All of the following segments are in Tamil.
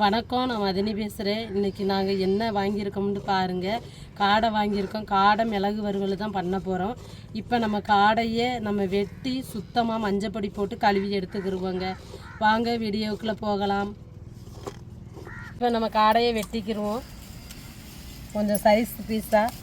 வணக்கம் நான் மதினி பேசுகிறேன் இன்றைக்கி நாங்கள் என்ன வாங்கியிருக்கோம்னு பாருங்கள் காடை வாங்கியிருக்கோம். காடை மிளகு வறுவல் தான் பண்ண போகிறோம் இப்போ நம்ம காடையே நம்ம வெட்டி சுத்தமாக மஞ்சப்பொடி போட்டு கழுவி எடுத்துக்கிருவோங்க. வாங்க வீடியோக்குள்ளே போகலாம். இப்போ நம்ம காடையை வெட்டிக்கிருவோம். கொஞ்சம் சைஸ் பீஸாக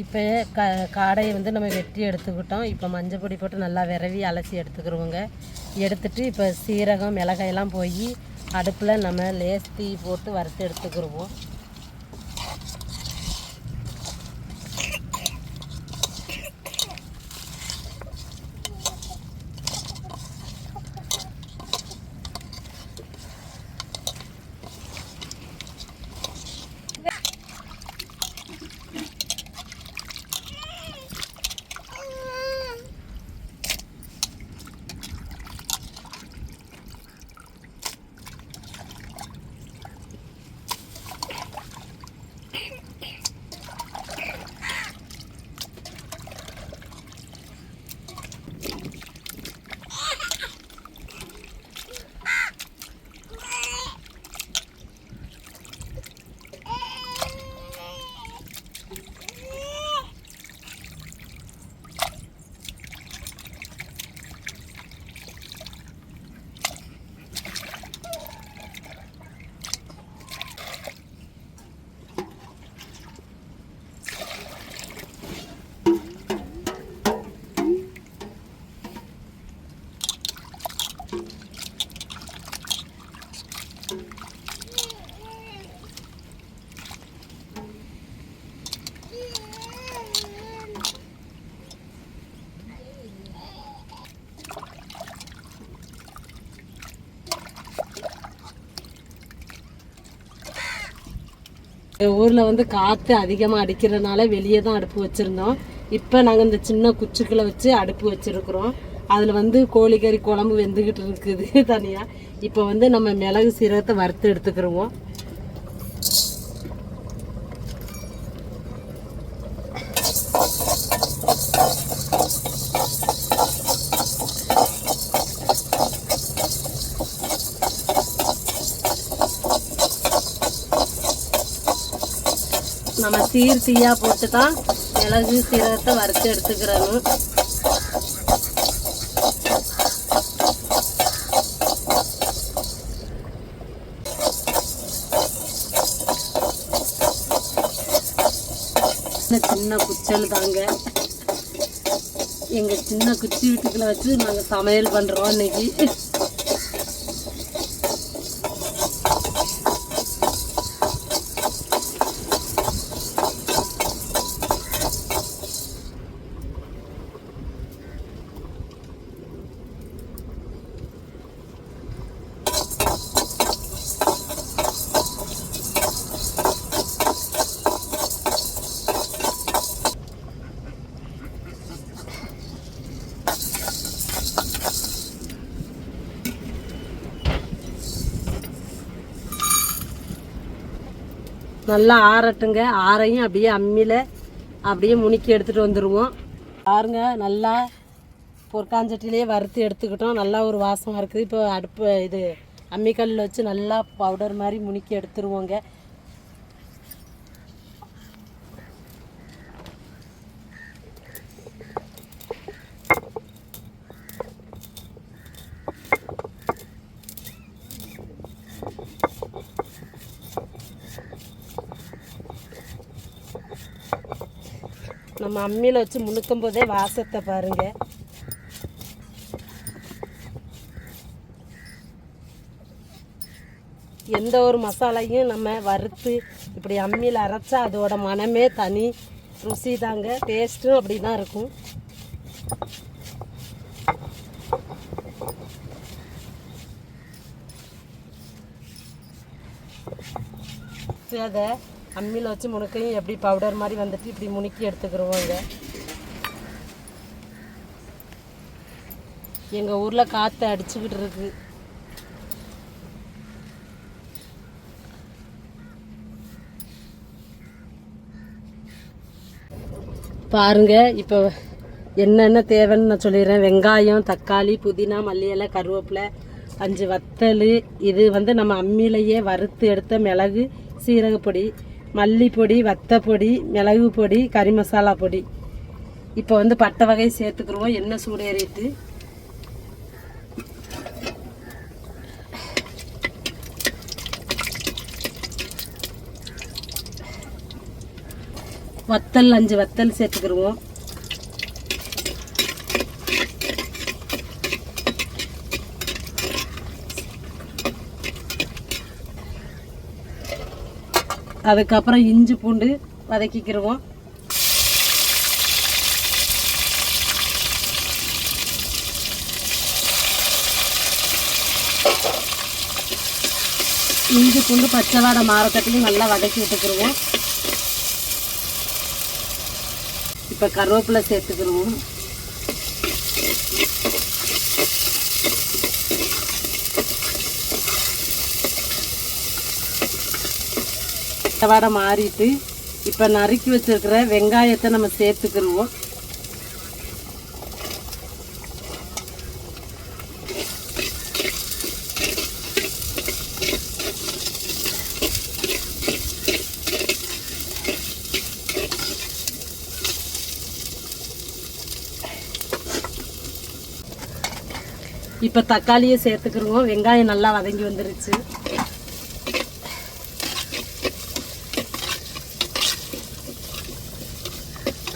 இப்போ க காடையை வந்து நம்ம வெட்டி எடுத்துக்கிட்டோம். இப்போ மஞ்சள் பொடி போட்டு நல்லா விரவி அலசி எடுத்துக்கிருவோங்க. எடுத்துட்டு இப்போ சீரகம் மிளகாயெல்லாம் போய் அடுப்பில் நம்ம லேஸ் தீ போட்டு வறுத்து எடுத்துக்கிருவோம். ஊரில் வந்து காற்று அதிகமாக அடிக்கிறதுனால வெளியே தான் அடுப்பு வச்சுருந்தோம். இப்போ நாங்கள் இந்த சின்ன குச்சிக்களை வச்சு அடுப்பு வச்சுருக்குறோம். அதில் வந்து கோழிக்கறி குழம்பு வெந்துக்கிட்டு இருக்குது தனியாக இப்போ வந்து நம்ம மிளகு சீரகத்தை வறுத்து எடுத்துக்கிறோம் நம்ம சீர் தீயா போட்டு தான் மிளகு சீரகத்தை வறுத்து எடுத்துக்கிறணும் சின்ன குச்சல் தாங்க. எங்க சின்ன குச்சி வீட்டுக்குள்ள வச்சு நாங்கள் சமையல் பண்ணுறோம் இன்னைக்கு. நல்லா ஆறட்டுங்க. ஆறையும் அப்படியே அம்மியில் அப்படியே முணுக்கி எடுத்துகிட்டு வந்துடுவோம் பாருங்க நல்லா பொற்காஞ்சட்டிலேயே வறுத்து எடுத்துக்கிட்டோம். நல்லா ஒரு வாசமாக இருக்குது. இப்போ அடுப்பு இது அம்மிக்கல்லில் வச்சு நல்லா பவுடர் மாதிரி முணுக்கி எடுத்துருவோங்க. நம்ம அம்மியில் வச்சு முணுக்கும் போதே வாசத்தை பாருங்க. எந்த ஒரு மசாலையும் நம்ம வறுத்து இப்படி அம்மியில் அரைச்சா அதோட மனமே தனி ருசி தாங்க டேஸ்ட்டும் அப்படி தான் இருக்கும். அதை அம்மியில் வச்சு முணுக்கையும் எப்படி பவுடர் மாதிரி வந்துட்டு இப்படி முணுக்கி எடுத்துக்கிருவோங்க. எங்கள் ஊரில் காற்று அடிச்சுக்கிட்டு இருக்கு. பாருங்க இப்போ என்னென்ன தேவைன்னு நான் சொல்லிடுறேன். வெங்காயம் தக்காளி புதினா மல்லியலை கருவேப்பிலை அஞ்சு வத்தல். இது வந்து நம்ம அம்மியிலேயே வறுத்து எடுத்த மிளகு சீரகப்பொடி மல்லிப்பொடி வத்தப்பொடி மிளகு பொடி கறி மசாலா பொடி. இப்போ வந்து பட்டை வகை சேர்த்துக்குருவோம் எண்ணெய் சூடேறிட்டு. வத்தல் அஞ்சு வத்தல் சேர்த்துக்கிருவோம். அதுக்கப்புறம் இஞ்சி பூண்டு வதக்கிக்கிடுவோம் இஞ்சி பூண்டு பச்சை வாடை மாறக்கட்டையும் நல்லா வதக்கி விட்டுக்கிடுவோம் இப்போ கருவேப்பிலை சேர்த்துக்கிருவோம் மாறிட்டு இப்போ நறுக்கி வச்சிருக்கிற வெங்காயத்தை நம்ம சேர்த்துக்கிருவோம். இப்போ தக்காளியை சேர்த்துக்கிருவோம். வெங்காயம் நல்லா வதங்கி வந்துருச்சு.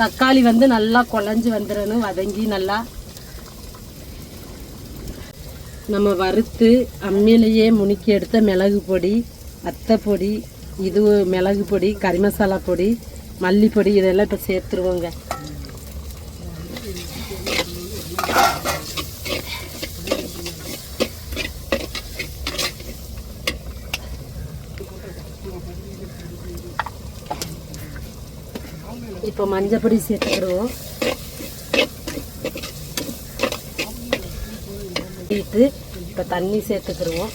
தக்காளி வந்து நல்லா குழஞ்சி வந்துடணும் வதங்கி நல்லா. நம்ம வறுத்து அம்மியிலேயே முணுக்கி எடுத்த மிளகு பொடி அத்தை பொடி இது மிளகு பொடி கறி மசாலா பொடி மல்லிப்பொடி இதெல்லாம் இப்போ சேர்த்துருவோங்க. இப்போ மஞ்சப்பொடி சேர்த்துக்கிடுவோம். சேர்த்து இப்போ தண்ணி சேர்த்துக்கிடுவோம்.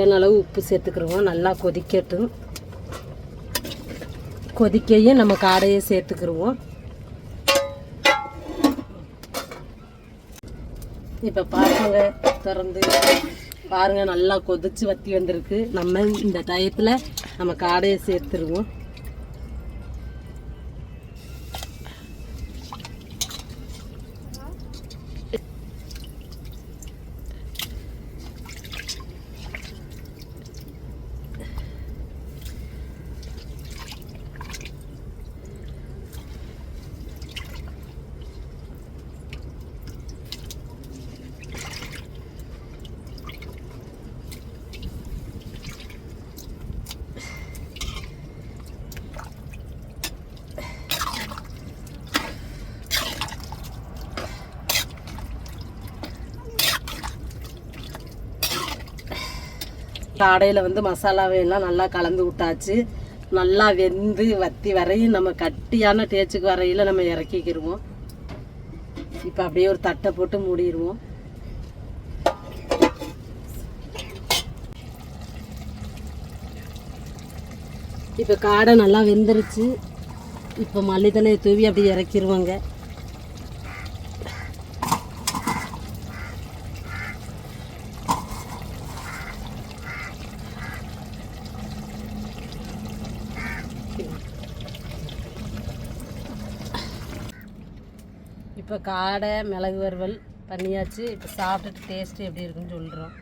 தேவையான அளவு உப்பு சேர்த்துக்கிருவோம். நல்லா கொதிக்கட்டும். கொதிக்கையும் நம்ம காடையை சேர்த்துக்கிருவோம். இப்போ பாருங்க திறந்து. பாருங்க நல்லா கொதிச்சு வத்தி வந்திருக்கு. நம்ம இந்த டயத்தில் நம்ம காடையை சேர்த்துருவோம். காடையில் வந்து மசாலாவையெல்லாம் நல்லா கலந்து விட்டாச்சு. நல்லா வெந்து வத்தி வரையும் நம்ம கட்டியான டேச்சுக்கு வரையில் நம்ம இறக்கிக்கிருவோம். இப்போ அப்படியே ஒரு தட்டை போட்டு மூடிடுவோம். இப்போ காடை நல்லா வெந்துருச்சு. இப்போ மல்லித்தலையை தூவி அப்படி இறக்கிடுவோங்க இப்போ காடை மிளகு வறுவல் பண்ணியாச்சு. இப்போ சாப்பிட்டுட்டு டேஸ்ட்டு எப்படி இருக்குன்னு சொல்கிறோம்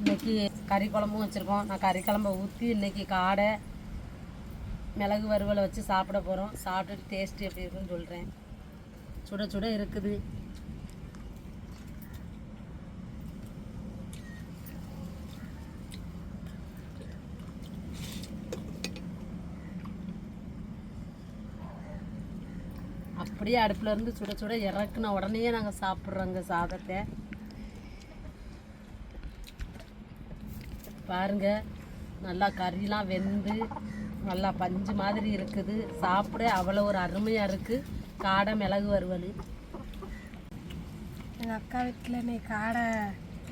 இன்னைக்கு கறி குழம்பும் வச்சுருக்கோம். நான் கறி குழம்ப ஊற்றி இன்றைக்கி காடை மிளகு வறுவலை வச்சு சாப்பிட போகிறோம் சாப்பிட்டுட்டு டேஸ்ட்டு எப்படி இருக்குன்னு சொல்கிறேன் சுட சுட இருக்குது. அப்படியே அடுப்பில் இருந்து சுட சுட இறக்குன உடனே நாங்கள் சாப்பிட்றோங்க சாதத்தை. பாருங்க நல்லா கறிலாம் வெந்து நல்லா பஞ்சு மாதிரி இருக்குது. சாப்பிட அவ்வளோ ஒரு அருமையாக இருக்குது காடை மிளகு வறுவல். எங்கள் அக்கா வீட்டில் இன்னைக்கு காடை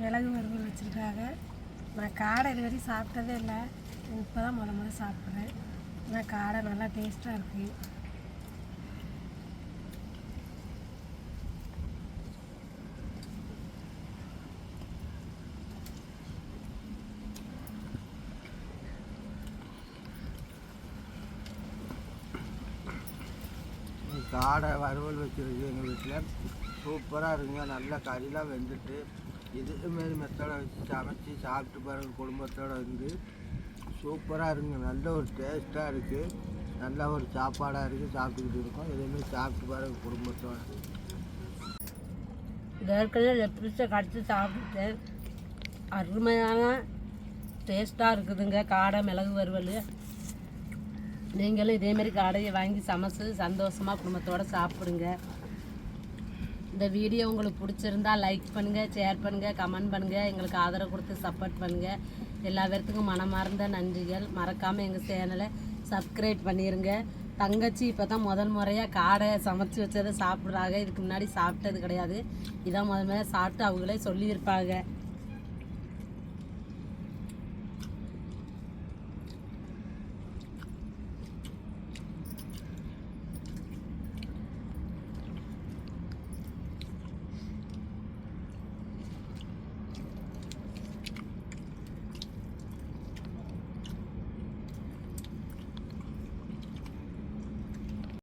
மிளகு வறுவல் வச்சுருக்காங்க. நான் காடை இது வரையும் சாப்பிட்டதே இல்லை. இப்போ தான் முத முத சாப்பிட்றேன். ஆனால் காடை நல்லா டேஸ்ட்டாக இருக்குது காடை வறுவல் வச்சுருக்கு எங்கள் வீட்டில் சூப்பராக இருக்குங்க. நல்லா கறிலாம் வெந்துட்டு இதுமாரி மெத்தடை வச்சு சமைச்சு சாப்பிட்டு பாருங்க குடும்பத்தோடு இருந்து. சூப்பராக இருக்குங்க. நல்ல ஒரு டேஸ்ட்டாக இருக்குது நல்ல ஒரு சாப்பாடாக இருக்குது சாப்பிட்டுக்கிட்டு இருக்கோம். இதேமாரி சாப்பிட்டு பாருங்க குடும்பத்தோடு. இது ஏற்கனவே லெப்ரிச்சை கடிச்சு அருமையான டேஸ்ட்டாக இருக்குதுங்க. காடை மிளகு வறுவல். நீங்களும் இதேமாரி கடையை வாங்கி சமைச்சு சந்தோஷமாக குடும்பத்தோடு சாப்பிடுங்க. இந்த வீடியோ உங்களுக்கு பிடிச்சிருந்தா லைக் பண்ணுங்கள் ஷேர் பண்ணுங்கள் கமெண்ட் பண்ணுங்கள் எங்களுக்கு ஆதரவு கொடுத்து சப்போர்ட் பண்ணுங்கள் எல்லா பேர்த்துக்கும் மனமார்ந்த நன்றிகள். மறக்காமல் எங்கள் சேனலை சப்ஸ்கிரைப் பண்ணிடுங்க தங்கச்சி இப்போ தான் முதல் முறையாக காடை சமைச்சு வச்சதை சாப்பிட்றாங்க. இதுக்கு முன்னாடி சாப்பிட்டது கிடையாது. இதான் முதல் முறையாக சாப்பிட்டு அவங்களே சொல்லியிருப்பாங்க.